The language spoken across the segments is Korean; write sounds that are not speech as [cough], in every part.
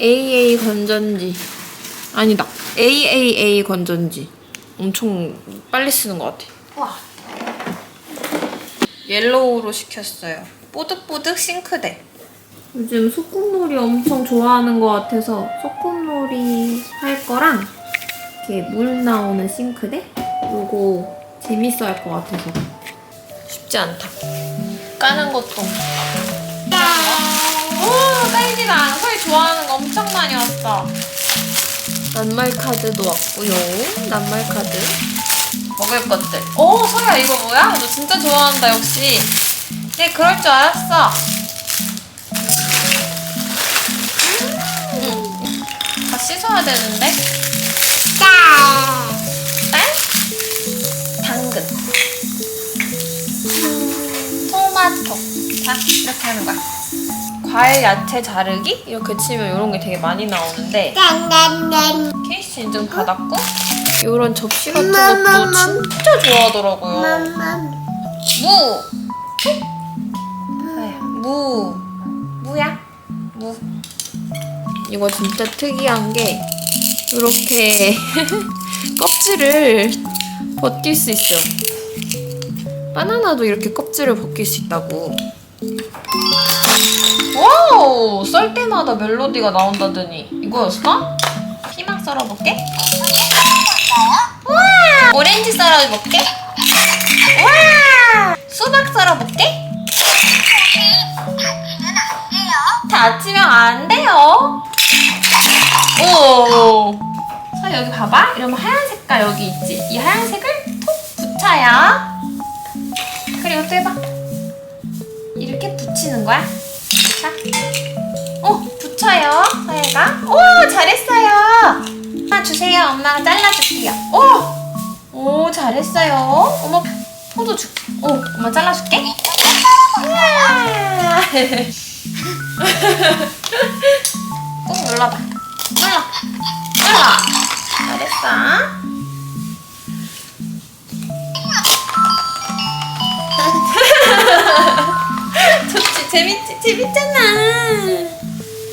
AA 건전지. 아니다. AAA 건전지. 엄청 빨리 쓰는 것 같아. 와. 옐로우로 시켰어요. 뽀득뽀득 싱크대. 요즘 소꿉놀이 엄청 좋아하는 것 같아서 소꿉놀이 할 거랑 이렇게 물 나오는 싱크대? 요거 재밌어 할 것 같아서. 쉽지 않다. 까는 것도. 오, 깔지가 않아. 좋아하는 거 엄청 많이 왔어. 낱말 카드도 왔고요. 낱말 카드. 먹을 것들. 오, 소희야 이거 뭐야? 너 진짜 좋아한다 역시. 네, 그럴 줄 알았어. 음. 다 씻어야 되는데. 딸? 당근. 토마토. 자, 이렇게 하는 거야. 과일, 야채 자르기? 이렇게 치면 이런 게 되게 많이 나오는데 케이스 인증 받았고 이런 접시 같은 것도 진짜 좋아하더라고요. 무! 아야, 무. 무야? 무. 이거 진짜 특이한 게 이렇게 [laughs] 껍질을 벗길 수 있어요. 바나나도 이렇게 껍질을 벗길 수 있다고. 와우! 썰 때마다 멜로디가 나온다더니 이거였어? 피망 썰어볼게. 와! 오렌지 썰어볼게. 와! 수박 썰어볼게. 다치면 안 돼요. 오. 자 여기 봐봐. 이러면 하얀 색깔 여기 있지. 이 하얀색을 톡 붙여요. 그리고 또 해봐. 이렇게 붙이는 거야. 자. 어, 붙여요. 서예가. 오, 잘했어요. 하나 주세요. 엄마가 잘라줄게요. 오, 오, 잘했어요. 어머, 포도 줄게. 오, 엄마 잘라줄게. 우와. [laughs] 꾹 눌러봐. 눌러. 눌러. 잘했어. 좋지, [laughs] 재밌지, 재밌잖아.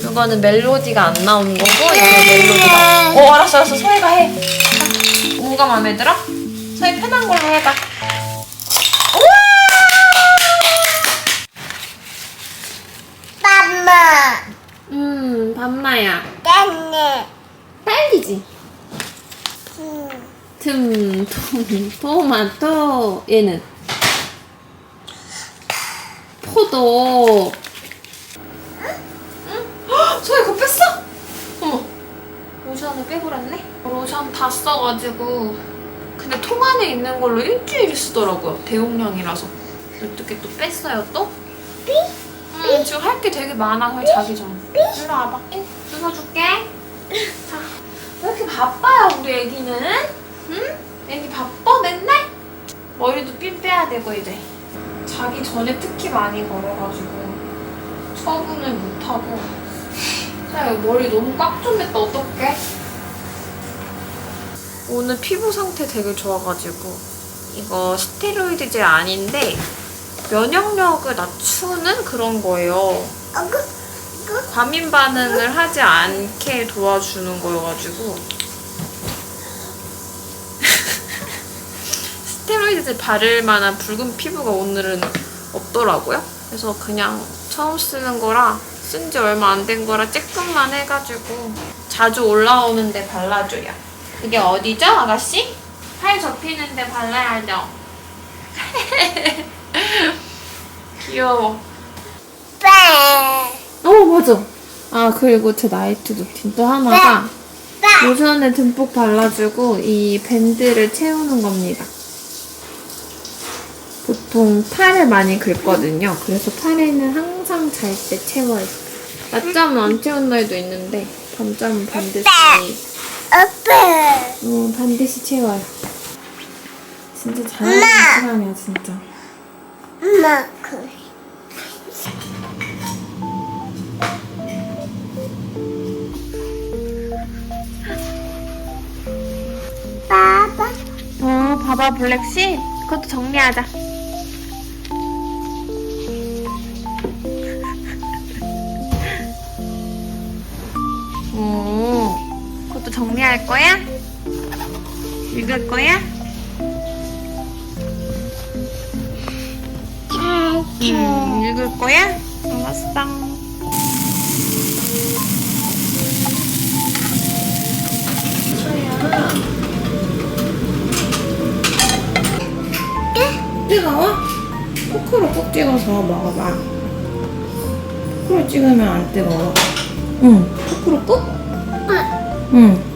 이거는 멜로디가 안 나오는 거고, 이거 멜로디가. 어, 알았어, 알았어. 소희가 해. 자, 뭐가 마음에 들어? 소희 편한 걸로 해봐. 우와! 음, 밤마야. 딸기지? 틈, 톰, 토마토. 얘는? 포도. 응? 헉, 소희 그거 뺐어? 어머. 로션을 빼버렸네? 로션 다 써가지고. 근데 통 안에 있는 걸로 일주일 쓰더라고요. 대용량이라서. 어떻게 또 뺐어요, 또? 응, 지금 할 게 되게 많아, 소희 자기 전에. 일로 와봐. 주워줄게. [laughs] 자, 왜 이렇게 바빠요, 우리 애기는? 응? 애기 바빠, 맨날? 머리도 삔 빼야 되고, 이제. 자기 전에 특히 많이 걸어가지고 처분을 못하고 자 이거 머리 너무 꽉좀 맸다 어떡해? 오늘 피부 상태 되게 좋아가지고 이거 스테로이드 젤 아닌데 면역력을 낮추는 그런 거예요. 과민 반응을 하지 않게 도와주는 거여가지고 스테로이드 젤 바를 만한 붉은 피부가 오늘은 없더라고요. 그래서 그냥 처음 쓰는 거라 쓴 지 얼마 안 된 거라 조금만 해가지고 자주 올라오는데 발라줘요. 이게 어디죠, 아가씨? 팔 접히는데 발라야죠. [laughs] 귀여워. 어, 맞아. 아, 그리고 제 나이트 루틴 또 하나가 로션을 듬뿍 발라주고 이 밴드를 채우는 겁니다. 보통 팔을 많이 긁거든요. 그래서 팔에는 항상 잘 때 채워요. 낮잠은 안 채운 날도 있는데 밤잠은 반드시 어, 반드시 채워요. 진짜 잘하는 사람이야 진짜. 어, 봐봐 블랙씨. 그것도 정리하자. 정리할 거야? 읽을 거야? 음, 읽을 거야? 알았어. 뜨거워? 포크로 꼭 찍어서 먹어봐. 포크로 찍으면 안 뜨거워. 응. 포크로 꼭? 응.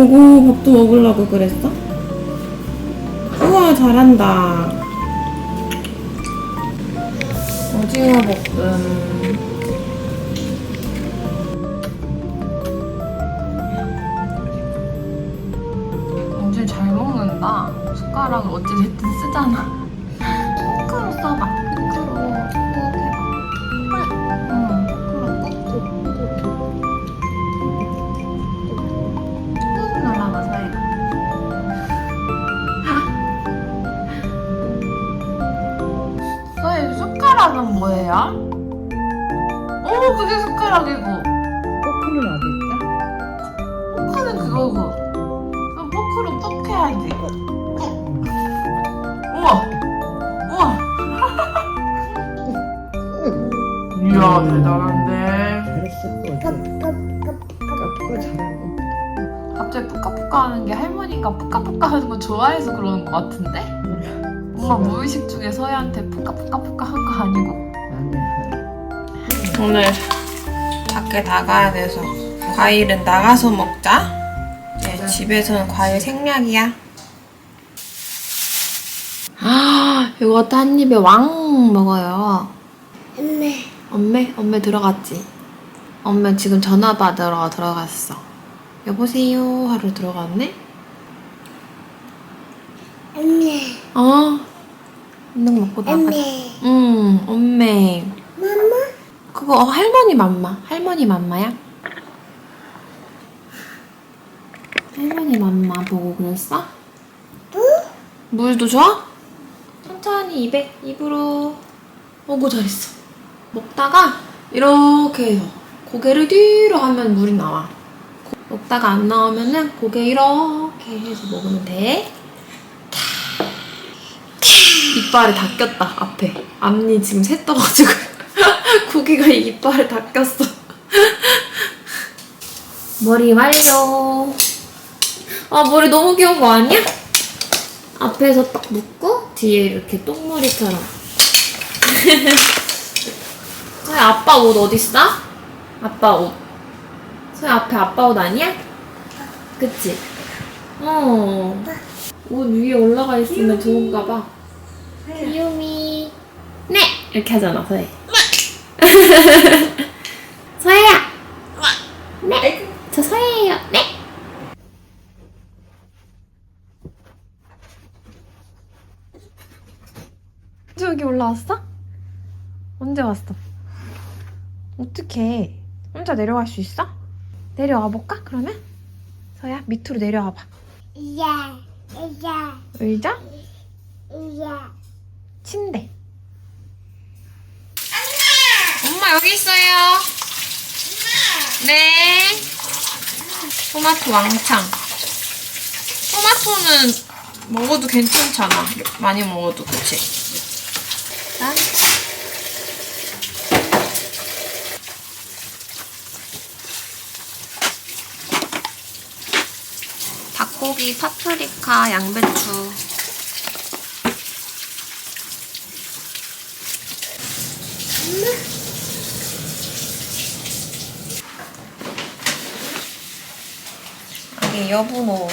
오고 밥도 먹으려고 그랬어? 우와 잘한다. 오징어 볶음. 엄청 잘 먹는다. 숟가락을 어찌됐든 쓰잖아. [laughs] 포크로 써봐. 뭐예요? 오, 그게 숟가락이고. 포크는 어디 있다? 포크는 그거고. 그럼 포크로 뚝 해야지. 우와! 우와! [laughs] 이야, 대단한데. 깎고 잘하고. 갑자기 푸까푸까 하는 게 할머니가 푸까푸까 하는 거 좋아해서 그러는 것 같은데? 엄마 무의식 중에 서희한테 푸까푸까푸까 한 거 아니고? 오늘 밖에 나가야 돼서 과일은 나가서 먹자. 네, 집에서는 과일 생략이야. 아, 이것도 한 입에 왕 먹어요. 엄마, 엄매? 엄매 들어갔지? 엄매 지금 전화 받으러 들어갔어. 여보세요? 하러 들어갔네? 엄마, 어? 얼른 먹고 엄마, 나가자. 응, 엄매. 엄마, 그거 할머니 맘마. 할머니 맘마야? 할머니 맘마 보고 그랬어? 물도 줘? 천천히 입에, 입으로. 어구, 잘했어. 먹다가 이렇게 해서 고개를 뒤로 하면 물이 나와. 고- 먹다가 안 나오면은 고개 이렇게 해서 먹으면 돼. 이빨에 다 꼈다, 앞에. 앞니 지금 새 떠가지고. [laughs] 고기가 이빨에 다 꼈어. [laughs] 머리 완료. 아, 머리 너무 귀여운 거 아니야? 앞에서 딱 묶고, 뒤에 이렇게 똥머리처럼. [laughs] 서희 아빠 옷 어딨어? 아빠 옷. 서희 앞에 아빠 옷 아니야? 그치? 어. 옷 위에 올라가 있으면 좋은가 봐. 귀요미. 네! 이렇게 하잖아, 서희. [laughs] 서희야! 네! 저 서희예요. 네! 저기 올라왔어? 언제 왔어? 어떡해. 혼자 내려갈 수 있어? 내려와 볼까, 그러면? 서야, 밑으로 내려와 봐. 야, 야, 의자? 야. 침대. 엄마 여기 있어요. 네. 토마토 왕창. 토마토는 먹어도 괜찮잖아. 많이 먹어도 그치? 난 닭고기, 파프리카, 양배추. 여기 여분호.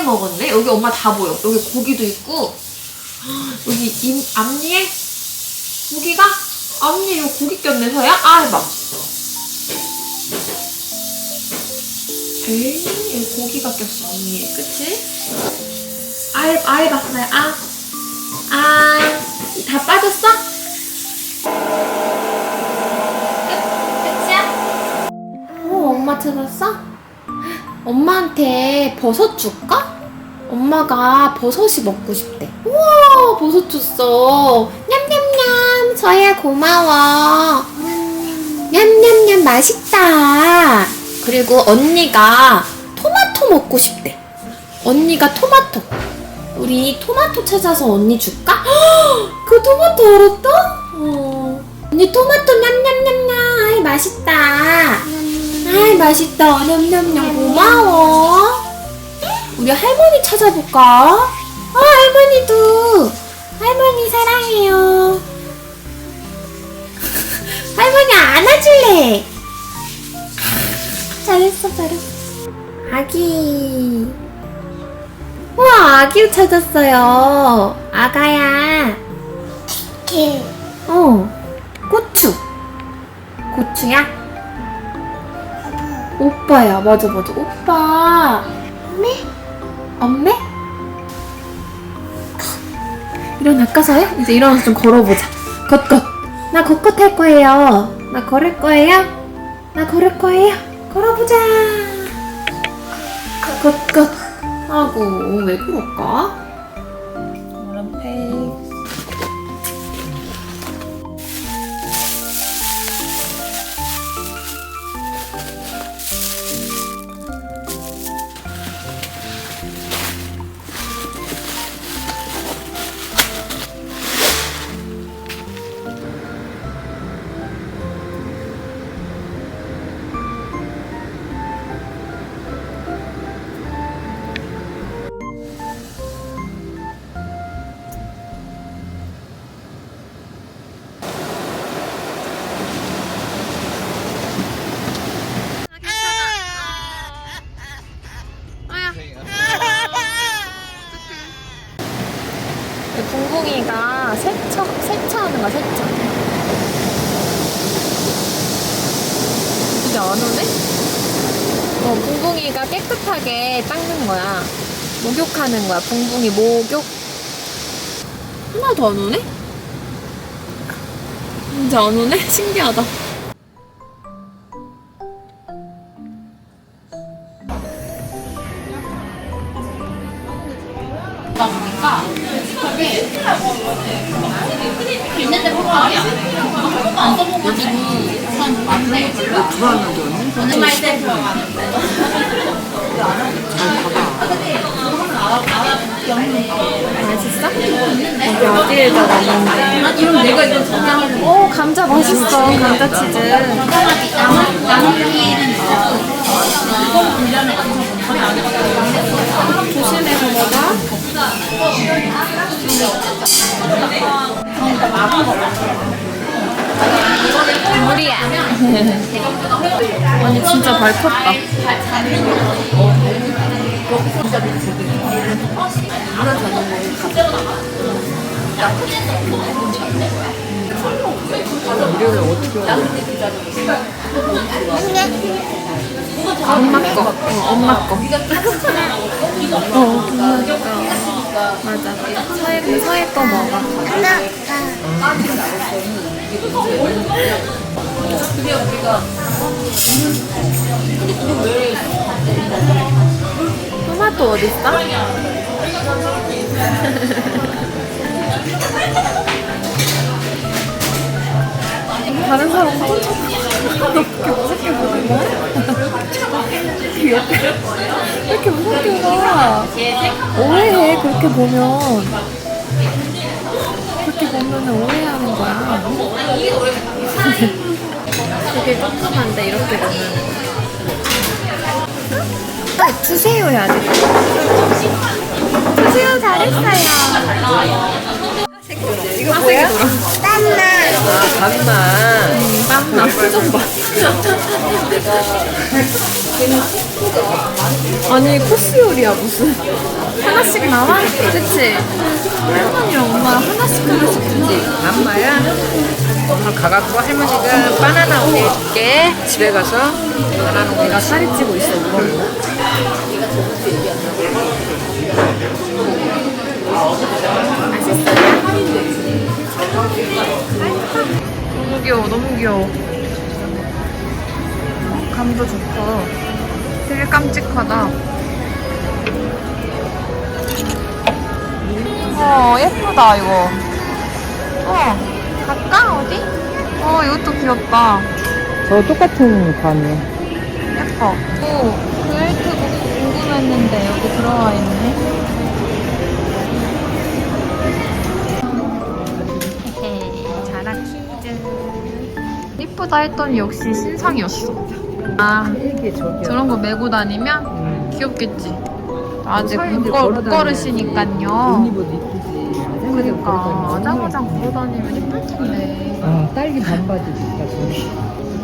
맛있게 먹었네? 여기 엄마 다 보여. 여기 고기도 있고, 여기 임, 앞니에 고기가? 앞니에 이거 고기 꼈네, 서야? 아, 해봐. 에이, 여기 고기가 꼈어, 언니. 그치? 아이, 아이 봤어요. 아. 아. 다 빠졌어? 끝, 끝이야? 어, 엄마 찾았어? 엄마한테 버섯 줄까? 엄마가 버섯이 먹고 싶대. 우와, 버섯 줬어. 냠냠냠. 저야 고마워. 냠냠냠 맛있다. 그리고 언니가 토마토 먹고 싶대. 언니가 토마토. 우리 토마토 찾아서 언니 줄까? 헉, [gasps] 그 토마토 알았다? 어. 언니 토마토 냠냠냠냠. 아이 맛있다. 아이 맛있다. 냠냠냠 고마워. 우리 할머니 찾아볼까? 아 할머니도. 할머니 사랑해요. [laughs] 할머니 안아줄래? 잘했어, 잘했어. 아기. 우와, 아기 찾았어요. 아가야. 개. 어, 고추. 고추야? 오빠야, 맞아, 맞아. 오빠. 네. 엄매? 일어날까서요? 이제 일어나서 좀 걸어보자. 걷걷. 나 걷걷 할 거예요. 나 걸을 거예요. 나 걸을 거예요. 걸어보자. 걷걷. 하고 왜 그럴까? 붕붕이가 세차, 세차하는 거야, 세차. 이제 안 오네? 어, 붕붕이가 깨끗하게 닦는 거야. 목욕하는 거야, 붕붕이 목욕. 하나도 안 오네? 이제 안 오네? [laughs] 신기하다. 오 감자 맛있어. 감자 치즈. 조심해서 먹어. 물이야. 아니 진짜 발 컸다. 엄마 거. 어, 엄마 거. 어, 엄마 거. 맞아. 서해, 서해 거 먹어. 토마토 어딨어? [laughs] 다른 사람 엄청 그렇게 무섭게 보는 거야? 이렇게. 옆에 왜 이렇게 무섭게 가 오해해 그렇게 보면. 그렇게 보면 오해하는 거야. [laughs] 되게 깜깜한데 이렇게 보면. 아, 주세요 해야지. 주세요 잘했어요 이거 뭐야? 땀나. 땀나 표정 봐 아니 코스 요리야 무슨 하나씩 나와? 그치? 할머니랑 엄마랑 하나씩 하나씩 주지 엄마야? 오늘 가갖고 할머니가 바나나 오게 해줄게. 집에 가서 바나나 오게 내가 살이 찌고 있어 그럼 너무 귀여워 너무 귀여워 어, 감도 좋고 되게 깜찍하다 어 예쁘다 이거 어 갈까 어디? 어 이것도 귀엽다 저 똑같은 감이야. 예뻐. 오, 그레이트북 궁금했는데 여기 들어와 있네. 이쁘다 했더니 역시 신상이었어. 아, 이게. 저런 거 메고 다니면 응. 귀엽겠지. 아직 사이드 못, 걸, 못 걸어다니는 걸으시니까요. 옷 입어도 이쁘지. 그러니까 아장아장 걸어 다니면 예쁠 텐데. 아, 딸기 반바지 진짜 저기.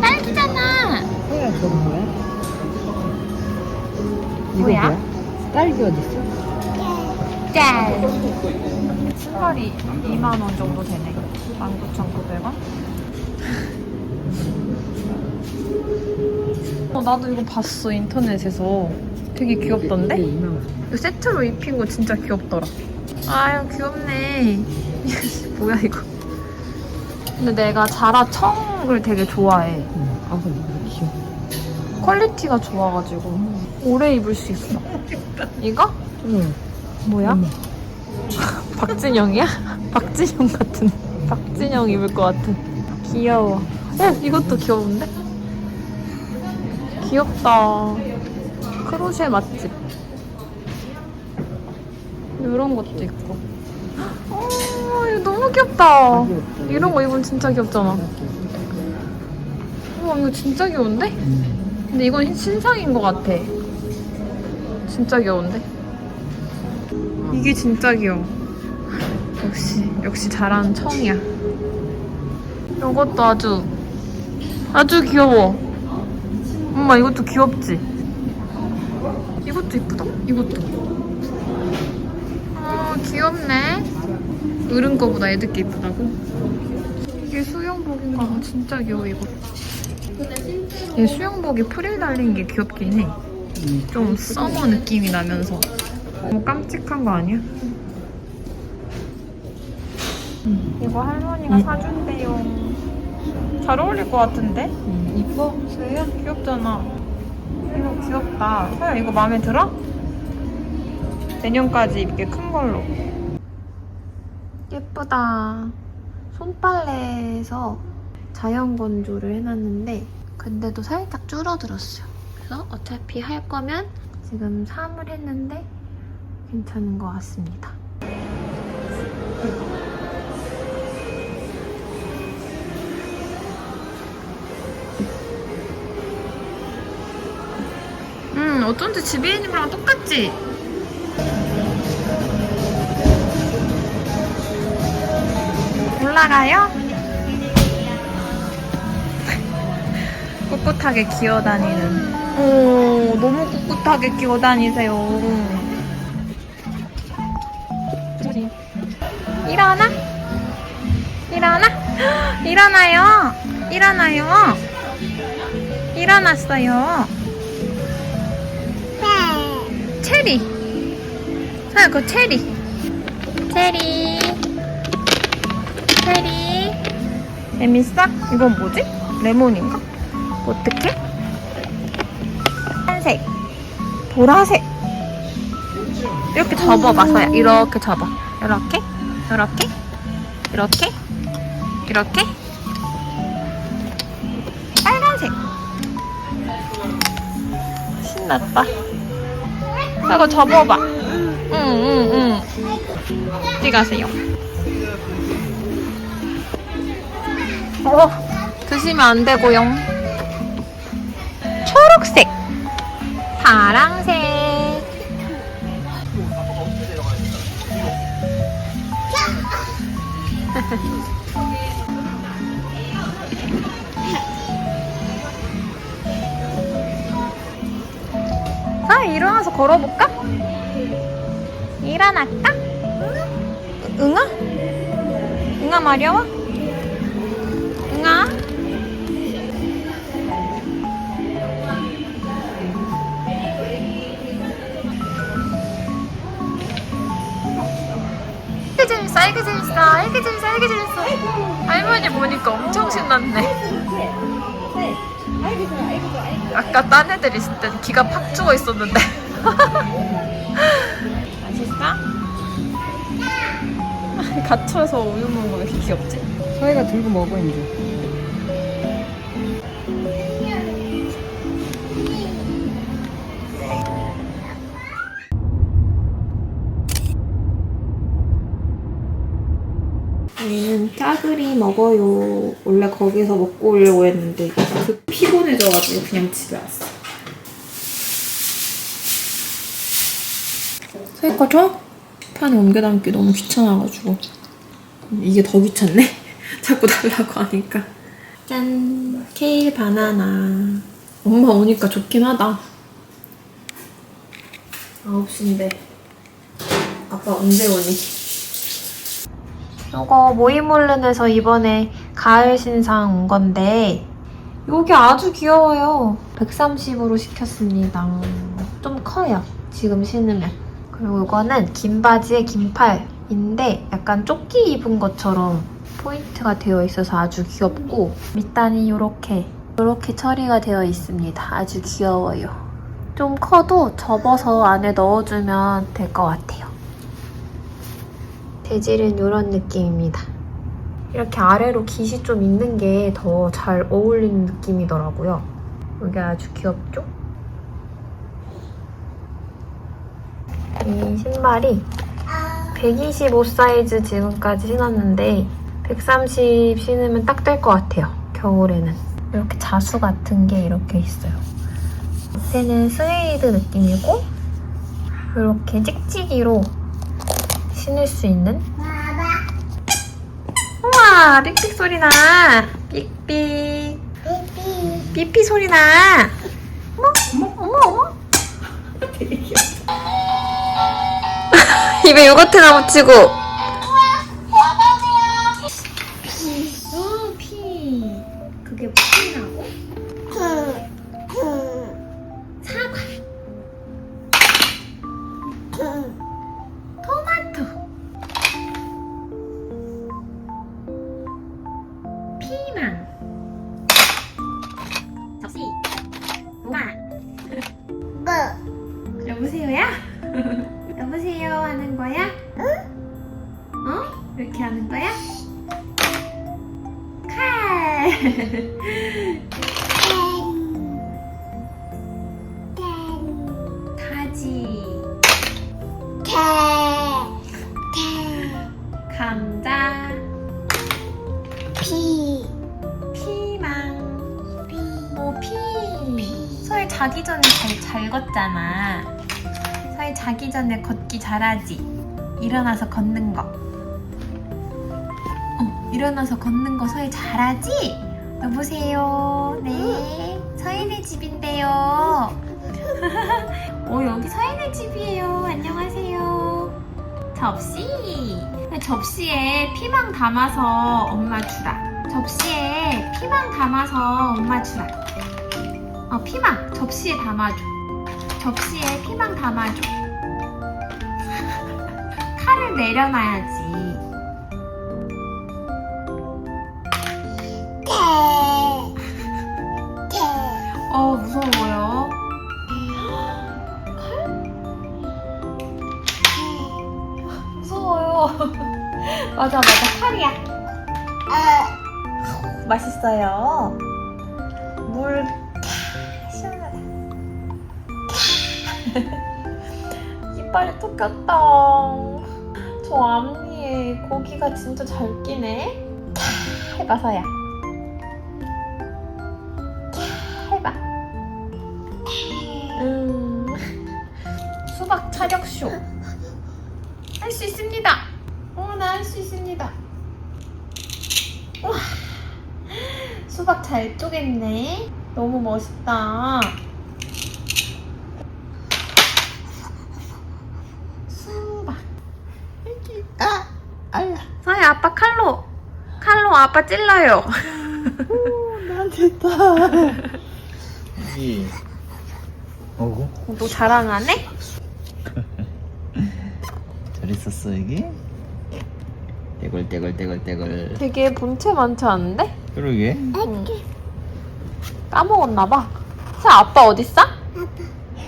딸기잖아. 뭐야, 저거 뭐야? 이거 뭐야? 뭐야? 딸기 어딨어? 짠! 신발이 2만 원 정도 되네. 19,900원? 어, 나도 이거 봤어, 인터넷에서. 되게 귀엽던데? 2만 원. 이거 세트로 입힌 거 진짜 귀엽더라. 아유, 귀엽네. [laughs] 뭐야, 이거. 근데 내가 자라 청을 되게 좋아해. 응. 아, 근데 귀여워. 퀄리티가 좋아가지고. 오래 입을 수 있어. 이거? 응. 뭐야? 어머. [laughs] 박진영이야? [laughs] 박진영 같은 박진영 입을 것 같은 귀여워 어 이것도 귀여운데? 귀엽다 크로셰 맛집 이런 것도 있고 어 이거 너무 귀엽다. 이런 거 입으면 진짜 귀엽잖아 우와 이거 진짜 귀여운데? 응. 근데 이건 신상인 것 같아 진짜 귀여운데? 이게 진짜 귀여워 역시 역시 잘하는 청이야 이것도 아주 아주 귀여워 엄마 이것도 귀엽지? 이것도 이쁘다 이것도 아 귀엽네 어른 거보다 애들 게 이쁘다고? 이게 수영복인가 봐 진짜 귀여워 이거 얘 수영복에 프릴 달린 게 귀엽긴 해 응. 좀 서머 느낌이 나면서 너무 깜찍한 거 아니야? 이거 할머니가 응. 사준대요. 잘 어울릴 것 같은데? 응. 이뻐? 소희야? 귀엽잖아. 이거 귀엽다. 소희야 이거 마음에 들어? 내년까지 입게 큰 걸로. 예쁘다. 손빨래에서 자연 건조를 해놨는데 근데도 살짝 줄어들었어요. 그래서 어차피 할 거면 지금 3을 했는데 괜찮은 것 같습니다. 어쩐지 집에 있는 거랑 똑같지? 올라가요? [laughs] 꿋꿋하게 기어다니는. 오, 너무 꿋꿋하게 기어다니세요. 일어나? 일어나? [gasps] 일어나요? 일어나요? 일어났어요. 체리. 서야 그 체리. 체리. 체리. 재밌어? 이건 뭐지? 레몬인가? 어떡해? 한색. 보라색. 이렇게 접어봐, 서야. 이렇게 접어. 이렇게. 이렇게. 이렇게. 이렇게. 빨간색. 신났다. 이거 접어봐. 응, 응, 응. 어디 가세요? 어, 드시면 안 되고요. 초록색, 파랑색. 걸어볼까? 일어날까? 응아? 응아 마려워? 응아? 이게 재밌어, 이게 재밌어, 이게 재밌어, 이게 재밌어. 할머니 보니까 엄청 신났네. 아까 딴 애들 있을 땐 기가 팍 죽어 있었는데. 맛있어? [laughs] 갇혀서 우유 먹는 거 왜 이렇게 귀엽지? 서희가 들고 먹어 이제. 저희는 짜글이 먹어요. 원래 거기서 먹고 오려고 했는데 그 피곤해져가지고 그냥 집에 왔어. 살 거죠? 판에 옮겨 담기 너무 귀찮아가지고 이게 더 귀찮네? [laughs] 자꾸 달라고 하니까 짠! 케일 바나나 엄마 오니까 좋긴 하다 9시인데 아빠 언제 오니? 이거 모이몰른에서 이번에 가을 신상 온 건데 여기 아주 귀여워요. 130으로 시켰습니다. 좀 커요. 지금 신으면. 그리고 이거는 긴 바지에 긴 팔인데 약간 조끼 입은 것처럼 포인트가 되어 있어서 아주 귀엽고 밑단이 이렇게 이렇게 처리가 되어 있습니다. 아주 귀여워요. 좀 커도 접어서 안에 넣어주면 될 것 같아요. 재질은 이런 느낌입니다. 이렇게 아래로 깃이 좀 있는 게 더 잘 어울리는 느낌이더라고요. 이게 아주 귀엽죠? 이 신발이 125 사이즈 지금까지 신었는데 130 신으면 딱 될 것 같아요. 겨울에는. 이렇게 자수 같은 게 이렇게 있어요. 밑에는 스웨이드 느낌이고 이렇게 찍찍이로 신을 수 있는 우와 삑삑 소리 나 삑삑 삐삐. 삐삐 소리 나 어머 어머 어머 되게 입에 요거트나 묻히고 감자 피망 오, 피. 서희 자기 전에 잘, 잘 걷잖아. 서희 자기 전에 걷기 잘하지? 일어나서 걷는 거. 어, 일어나서 걷는 거 서희 잘하지? 여보세요. 네. 서인의 집인데요. [laughs] 어, 여기 서인의 집이에요. 안녕하세요. 접시. 접시에 피망 담아서 엄마 주라. 접시에 피망 담아서 엄마 주라. 어, 피망. 접시에 담아줘. 접시에 피망 담아줘. [laughs] 칼을 내려놔야지. 맞아, 맞아. 칼이야. 맛있어요. 물 캬, 시원하다. 캬. 이빨이 또 꼈다. 저 앞니에 고기가 진짜 잘 끼네. 캬, 해봐 서야. 캬, 해봐. 음. [laughs] 수박 차력쇼. 할 수 있습니다. 어, 나 할 수 있습니다. 와. 수박 잘 쪼갰네. 너무 멋있다. 수박. 아, 아야. 서야 아빠 칼로 칼로 아빠 찔러요. 여기. 오고. 너 자랑하네? 잘 있었어 여기? 떼굴 떼굴 떼굴 떼굴. 되게 본체 많지 않은데? 그러게. 까먹었나 봐. 서 아빠 어디 있어?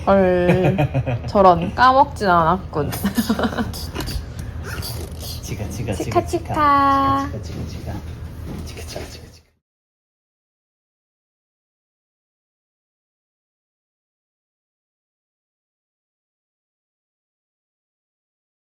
헐 저런 까먹진 않았군. 치가 치가 치카 치카. 치카 치카 치카 치카 치카 치카